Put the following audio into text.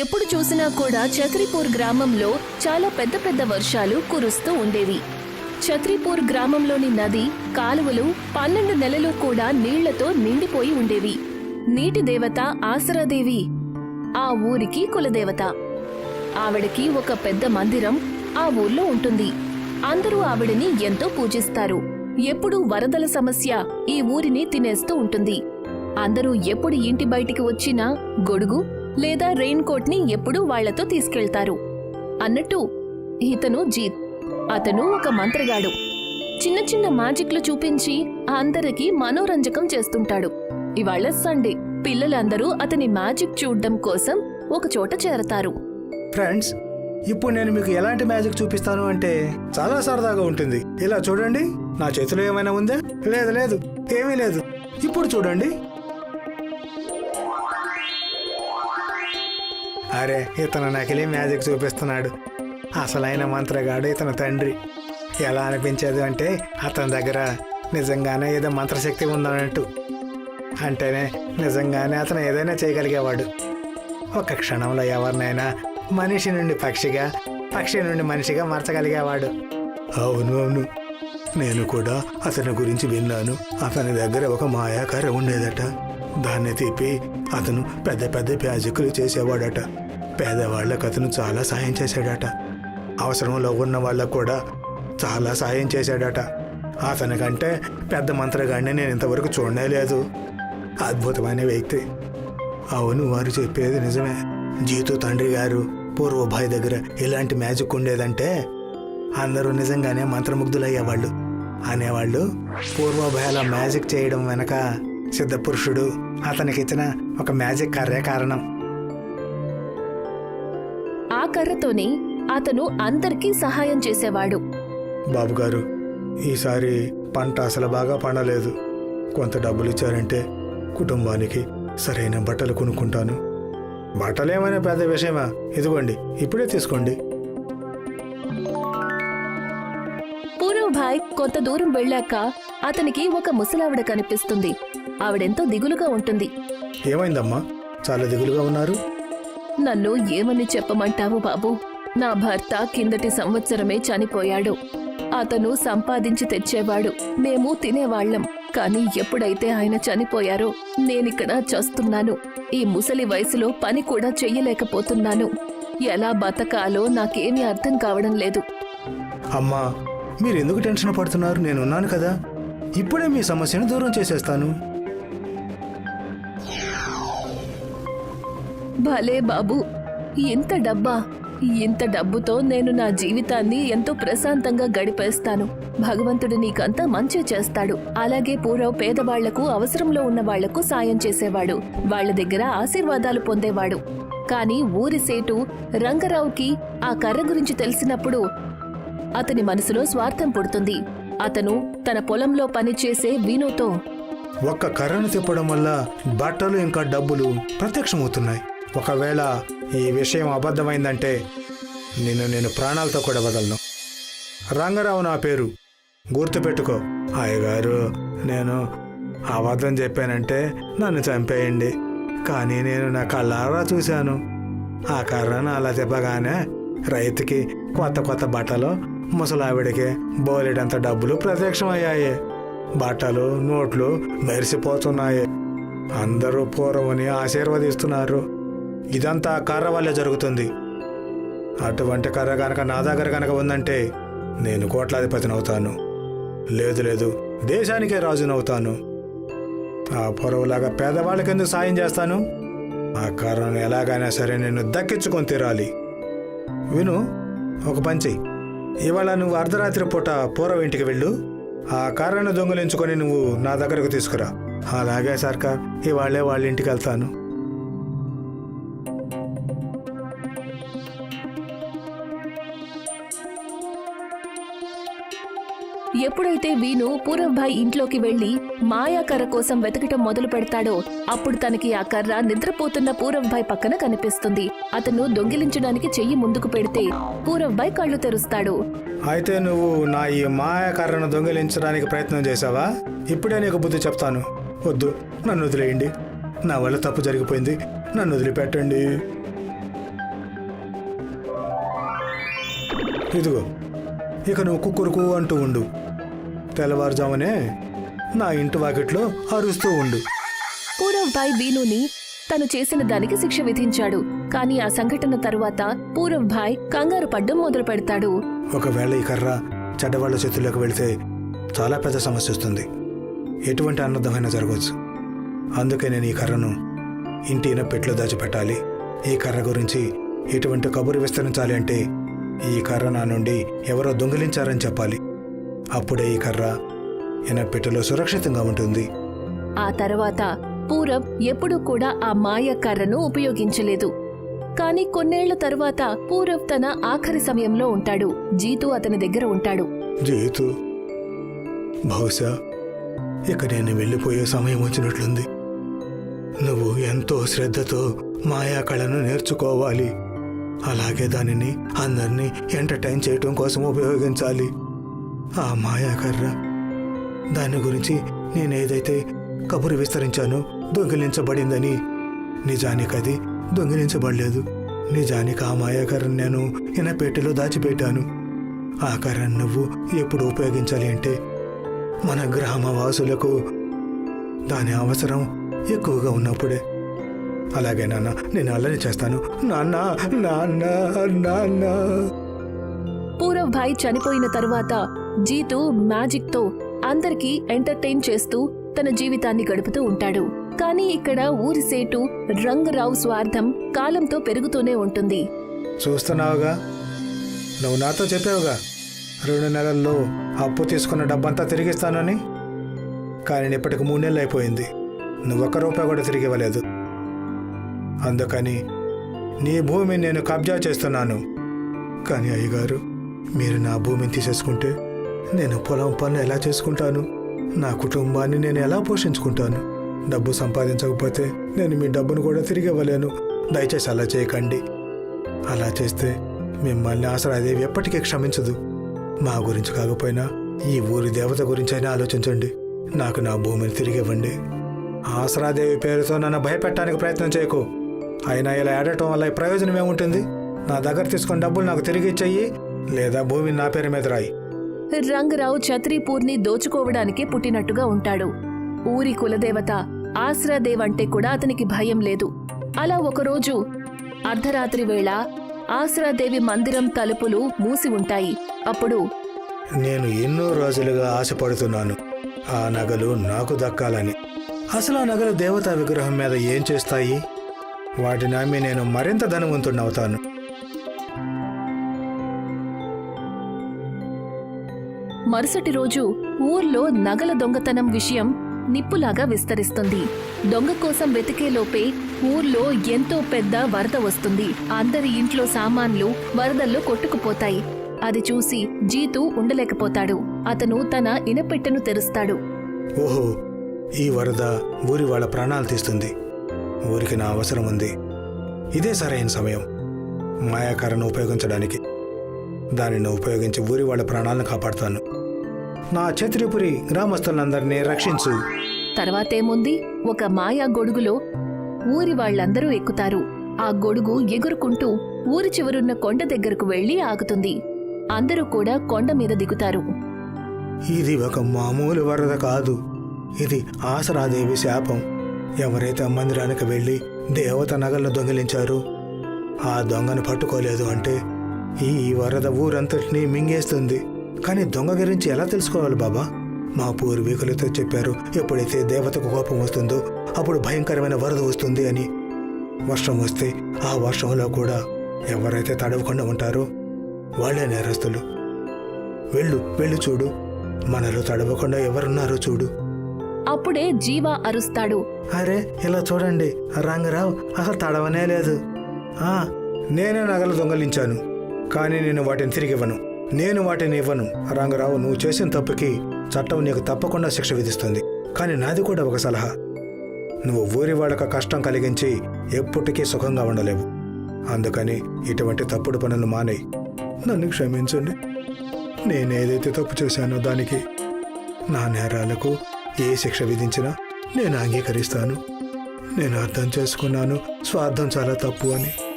ఎప్పుడు చూసినా కూడా ఛత్రిపూర్ గ్రామంలో చాలా పెద్ద పెద్ద వర్షాలు కురుస్తూ ఉండేవి. ఛత్రిపూర్ గ్రామంలోని నది కాలువలు పన్నెండు నెలలు కూడా నీళ్ళతో నిండిపోయి ఉండేవి. నీటి దేవత ఆసరాదేవి ఆ ఊరికి కులదేవత. ఆవిడకి ఒక పెద్ద మందిరం ఆ ఊర్లో ఉంటుంది. అందరూ ఆవిడని ఎంతో పూజిస్తారు. ఎప్పుడూ వరదల సమస్య ఈ ఊరిని తినేస్తూ ఉంటుంది. అందరూ ఎప్పుడు ఇంటి బయటికి వచ్చినా గొడుగు లేదా రెయిన్ కోట్ని ఎప్పుడూ వాళ్ళతో తీసుకెళ్తారు. అన్నట్టు ఇతను జీత్. అతను ఒక మంత్రగాడు. చిన్న చిన్న మ్యాజిక్లు చూపించి అందరికీ మనోరంజకం చేస్తుంటాడు. ఇవాళ సండే. పిల్లలందరూ అతని మ్యాజిక్ చూడడం కోసం ఒక చోట చేరతారు. ఫ్రెండ్స్ ఇప్పుడు నేను మీకు ఎలాంటి మ్యాజిక్ చూపిస్తాను అంటే చాలా సరదాగా ఉంటుంది. ఇలా చూడండి. నా చేతిలో ఏమైనా ఉందా? లేదు లేదు. ఏమీ లేదు. ఇప్పుడు చూడండి. అరే ఇతను నకిలీ మ్యాజిక్ చూపిస్తున్నాడు. అసలైన మంత్రగాడు ఇతని తండ్రి. ఎలా అనిపించేది అంటే అతని దగ్గర నిజంగానే ఏదో మంత్రశక్తి ఉందన్నట్టు. అంటేనే నిజంగానే అతను ఏదైనా చేయగలిగేవాడు. ఒక క్షణంలో ఎవరినైనా మనిషి నుండి పక్షిగా పక్షి నుండి మనిషిగా మార్చగలిగేవాడు. అవును అవును. నేను కూడా అతని గురించి విన్నాను. అతని దగ్గర ఒక మాయాకార ఉండేదట. దాన్ని తిప్పి అతను పెద్ద పెద్ద ప్యాజికులు చేసేవాడట. పేదవాళ్ళకు అతను చాలా సాయం చేశాడట. అవసరంలో ఉన్న వాళ్ళకు కూడా చాలా సాయం చేశాడట. అతనికంటే పెద్ద మంత్రగాడిని నేను ఇంతవరకు చూడనే లేదు. అద్భుతమైన వ్యక్తి. అవును వారు చెప్పేది నిజమే. జీతు తండ్రి గారు పూర్వభాయ్ దగ్గర ఇలాంటి మ్యాజిక్ ఉండేదంటే అందరూ నిజంగానే మంత్రముగ్ధులయ్యేవాళ్ళు. అనేవాళ్ళు పూర్వభాయల మ్యాజిక్ చేయడం వెనక సిద్ధపురుషుడు అతనికిచ్చిన ఒక మ్యాజిక్ కర్రే కారణం. కర్రతోనే అతను అందరికీ సహాయం చేసేవాడు. బాబు గారు ఈసారి పంట అసలు బాగా పండలేదు. కొంత డబ్బులు ఇచ్చారంటే కుటుంబానికి సరైన బట్టలు కొనుక్కుంటాను. బట్టలేమైనా పెద్ద విషయమా? ఇదిగోండి ఇప్పుడే తీసుకోండి. పూర్వభాయ్ కొంత దూరం వెళ్ళాక అతనికి ఒక ముసలావిడ కనిపిస్తుంది. ఆవిడెంతో దిగులుగా ఉంటుంది. ఏమైందమ్మా? చాలా దిగులుగా ఉన్నారు? నన్ను ఏమని చెప్పమంటావు బాబు? నా భర్త కిందటి సంవత్సరమే చనిపోయాడు. అతను సంపాదించి తెచ్చేవాడు. మేము తినేవాళ్ళం కానీ ఎప్పుడైతే ఆయన చనిపోయారో నేనిక్కడ చస్తున్నాను. ఈ ముసలి వయసులో పని కూడా చెయ్యలేకపోతున్నాను. ఎలా బతకాలో నాకేమీ అర్థం కావడం లేదు. అమ్మా మీరు ఎందుకు టెన్షన్ పడుతున్నారు? నేనున్నాను కదా. ఇప్పుడే మీ సమస్యను దూరం చేసేస్తాను. భలే బాబు. ఇంత డబ్బా. ఇంత డబ్బుతో నేను నా జీవితాన్ని ఎంతో ప్రశాంతంగా గడిపేస్తాను. భగవంతుడు నీకంతా మంచి చేస్తాడు. అలాగే పూర్వ పేదవాళ్ళకు అవసరంలో ఉన్న వాళ్ళకు సాయం చేసేవాడు. వాళ్ళ దగ్గర ఆశీర్వాదాలు పొందేవాడు. కానీ ఊరి సేటు రంగరావుకి ఆ కర్ర గురించి తెలిసినప్పుడు అతని మనసులో స్వార్థం పుడుతుంది. అతను తన పొలంలో పనిచేసే వీణుతో ఒక్క కర్రను తిప్పడం వల్ల బట్టలు ఇంకా డబ్బులు ప్రత్యక్షమవుతున్నాయి. ఒకవేళ ఈ విషయం అబద్ధమైందంటే నిన్ను నేను ప్రాణాలతో కూడా వదలను. రంగరావు నా పేరు. గుర్తుపెట్టుకో. అయ్యగారు నేను అబద్ధం చెప్పానంటే నన్ను చంపేయండి. కానీ నేను నా కళ్ళారా చూశాను. ఆ కర్రను అలా చెప్పగానే రైతుకి కొత్త కొత్త బట్టలు ముసలావిడికి బోలెడంత డబ్బులు ప్రత్యక్షమయ్యాయి. బట్టలు నోట్లు మెరిసిపోతున్నాయి. అందరూ పూర్వని ఆశీర్వదిస్తున్నారు. ఇదంతా ఆ కర్ర వల్లే జరుగుతుంది. అటువంటి కర్ర కనుక నా దగ్గర కనుక ఉందంటే నేను కోట్లాధిపతిని అవుతాను. లేదు లేదు దేశానికే రాజునవుతాను ఆ పొరవులాగా పేదవాళ్ళకెందుకు సాయం చేస్తాను? ఆ కర్రను ఎలాగైనా సరే నేను దక్కించుకొని తీరాలి. విను ఒక పంచి ఇవాళ నువ్వు అర్ధరాత్రి పూట పూర్వ ఇంటికి వెళ్ళు. ఆ కర్రను దొంగిలించుకొని నువ్వు నా దగ్గరకు తీసుకురా. అలాగే సర్కార్ ఇవాళే వాళ్ళ ఇంటికి వెళ్తాను. ఎప్పుడైతే వీణు పూరవ్భాయ్ ఇంట్లోకి వెళ్ళి మాయా కర్ర కోసం వెతకటం మొదలు పెడతాడో అప్పుడు తనకి ఆ కర్ర నిద్రపోతున్న పూరవ్భాయ్ పక్కన కనిపిస్తుంది. అతను దొంగిలించడానికి చెయ్యి ముందుకు పెడితే పూరవ్భాయ్ కళ్ళు తెరుస్తాడు. అయితే నువ్వు నా ఈ మాయా కర్రను దొంగిలించడానికి ప్రయత్నం చేశావా? ఇప్పుడే నీకు బుద్ధి చెప్తాను. వద్దు నన్ను వదిలేయండి. నా వల్ల తప్పు జరిగిపోయింది. నన్ను వదిలిపెట్టండి. ఇదిగో ఇక నువ్వు కుక్కురుకు అంటూ ఉండు. తెల్లవారుజామునే నా ఇంటి వాకిట్లో అరుస్తూ ఉండు. పూరవ్ భాయ్ వీనుని తను చేసిన దానికి శిక్ష విధించాడు. కానీ ఆ సంఘటన తరువాత పూరవ్ భాయ్ కంగారు పడ్డం మొదలు పెడతాడు. ఒకవేళ ఈ కర్ర చెడ్డవాళ్ళ చేతుల్లోకి వెళితే చాలా పెద్ద సమస్య వస్తుంది. ఎటువంటి అనర్థమైనా జరగవచ్చు. అందుకే నేను ఈ కర్రను ఇంటి పెట్లో దాచిపెట్టాలి. ఈ కర్ర గురించి ఎటువంటి కబురు విస్తరించాలి అంటే ఈ కర్ర నా నుండి ఎవరో దొంగిలించారని చెప్పాలి. అప్పుడే ఈ కర్ర పెట్టెలో సురక్షితంగా ఉంటుంది. ఆ తర్వాత పూరవ్ ఎప్పుడూ కూడా ఆ మాయ కర్రను ఉపయోగించలేదు. కానీ కొన్నేళ్ళ తరువాత పూరవ్ తన ఆఖరి సమయంలో ఉంటాడు. జీతు అతని దగ్గర ఉంటాడు. జీతు బహుశా ఇక నేను వెళ్ళిపోయే సమయం వచ్చినట్లుంది. నువ్వు ఎంతో శ్రద్ధతో మాయా కళను నేర్చుకోవాలి. అలాగే దానిని అందరినీ ఎంటర్టైన్ చేయటం కోసం ఉపయోగించాలి. ఆ మాయాకర్ర దాని గురించి నేనేదైతే కబురు విస్తరించానో దొంగిలించబడిందని నిజానికి అది దొంగిలించబడలేదు. నిజానికి ఆ మాయాకర్రను నేను ఇనపెట్టెలో దాచిపెట్టాను. ఆ కర్రను నువ్వు ఎప్పుడు ఉపయోగించాలి అంటే మన గ్రామ వాసులకు దాని అవసరం ఎక్కువగా ఉన్నప్పుడే. అలాగే నాన్న నేను అల్లరి చేస్తాను. నాన్న నాన్న నాన్న. పూరవ్ భాయ్ చనిపోయిన తరువాత జీతు మ్యాజిక్తో అందరికీ ఎంటర్టైన్ చేస్తూ తన జీవితాన్ని గడుపుతూ ఉంటాడు. కానీ ఇక్కడ ఊరి సేటు రంగరావు స్వార్థం కాలంతో పెరుగుతూనే ఉంటుంది. చూస్తున్నావుగా? నువ్వు నాతో చెప్పావుగా? రెండు నెలల్లో అప్పు తీసుకున్న డబ్బంతా తిరిగిస్తానని? కానీ ఇప్పటికి మూడు నెలలు అయిపోయింది. నువ్వు ఒక్క రూపాయి కూడా తిరిగి ఇవ్వలేదు. అందుకని నీ భూమిని నేను కబ్జా చేస్తున్నాను. కానీ అయ్యగారు మీరు నా భూమిని తీసేసుకుంటే నేను పొలం పనులు ఎలా చేసుకుంటాను? నా కుటుంబాన్ని నేను ఎలా పోషించుకుంటాను? డబ్బు సంపాదించకపోతే నేను మీ డబ్బును కూడా తిరిగి ఇవ్వలేను దయచేసి అలా చేయకండి. అలా చేస్తే మిమ్మల్ని ఆసరాదేవి ఎప్పటికీ క్షమించదు. మా గురించి కాకపోయినా ఈ ఊరి దేవత గురించైనా ఆలోచించండి. నాకు నా భూమిని తిరిగి ఇవ్వండి ఆసరాదేవి పేరుతో నన్ను భయపెట్టడానికి ప్రయత్నం చేయకు. అయినా ఇలా ఏడటం వల్ల ప్రయోజనం ఏముంటుంది? నా దగ్గర తీసుకున్న డబ్బులు నాకు తిరిగి ఇచ్చేయి లేదా భూమిని నా పేరు మీద రాయి. రంగరావు ఛత్రీపూర్ని దోచుకోవడానికి పుట్టినట్టుగా ఉంటాడు. ఊరి కులదేవత ఆశ్రాదేవ్ అంటే కూడా అతనికి భయం లేదు. అలా ఒకరోజు అర్ధరాత్రి వేళ ఆశ్రాదేవి మందిరం తలుపులు మూసి ఉంటాయి. అప్పుడు నేను ఎన్నో రోజులుగా ఆశపడుతున్నాను. ఆ నగలు నాకు దక్కాలని. అసలు ఆ నగలు దేవతా విగ్రహం మీద ఏం చేస్తాయి? వాటిని అమ్మి నేను మరింత ధనవంతుడినవుతాను మరుసటి రోజు ఊర్లో నగల దొంగతనం విషయం నిప్పులాగా విస్తరిస్తుంది. దొంగ కోసం వెతికేలోపే ఊర్లో ఎంతో పెద్ద వరద వస్తుంది. అందరి ఇంట్లో సామాన్లు వరదల్లో కొట్టుకుపోతాయి. అది చూసి జీతు ఉండలేకపోతాడు. అతను తన ఇనపెట్టెను తెరుస్తాడు. ఓహో ఈ వరద ఊరి వాళ్ళ ప్రాణాలు తీస్తుంది. ఊరికి నా అవసరం ఉంది. ఇదే సరైన సమయం. మాయాకారను ఉపయోగించడానికి. దానిని ఉపయోగించి ఊరి వాళ్ళ ప్రాణాలను కాపాడుతాను. నా ఛత్రిపురి గ్రామస్తులందరినీ రక్షించు. తర్వాతేముంది? ఒక మాయా గొడుగులో ఊరి వాళ్ళందరూ ఎక్కుతారు. ఆ గొడుగు ఎగురుకుంటూ ఊరి చివరున్న కొండ దగ్గరకు వెళ్ళి ఆగుతుంది. అందరూ కూడా కొండ మీద దిగుతారు. ఇది ఒక మామూలు వరద కాదు. ఇది ఆసరాదేవి శాపం. ఎవరైతే మందిరానికి వెళ్ళి దేవత నగలను దొంగిలించారో ఆ దొంగను పట్టుకోలేదు అంటే ఈ వరద ఊరంతటినీ మింగేస్తుంది. కానీ దొంగ గురించి ఎలా తెలుసుకోవాలి బాబా? మా పూర్వీకులతో చెప్పారు ఎప్పుడైతే దేవతకు కోపం వస్తుందో అప్పుడు భయంకరమైన వరద వస్తుంది అని. వర్షం వస్తే ఆ వర్షంలో కూడా ఎవరైతే తడవకుండా ఉంటారో వాళ్ళే నేరస్తులు. వెళ్ళు వెళ్ళి చూడు. మనలో తడవకుండా ఎవరున్నారో చూడు. అప్పుడే జీవా అరుస్తాడు. అరే ఇలా చూడండి. రంగరావు అసలు తడవనే లేదు. ఆ, నేనే నగలు దొంగలించాను. కానీ నేను వాటిని తిరిగి ఇవ్వను నేను వాటిని ఇవ్వను. రంగరావు నువ్వు చేసిన తప్పుకి చట్టం నీకు తప్పకుండా శిక్ష విధిస్తుంది. కానీ నాది కూడా ఒక సలహా. నువ్వు ఊరివాళ్ళకు కష్టం కలిగించి ఎప్పటికీ సుఖంగా ఉండలేవు. అందుకని ఇటువంటి తప్పుడు పనులు మానేయి. నన్ను క్షమించండి. నేనేదైతే తప్పు చేశానో దానికి నా నేరాలకు ఏ శిక్ష విధించినా నేను అంగీకరిస్తాను. నేను అర్థం చేసుకున్నాను. స్వార్థం చాలా తప్పు అని.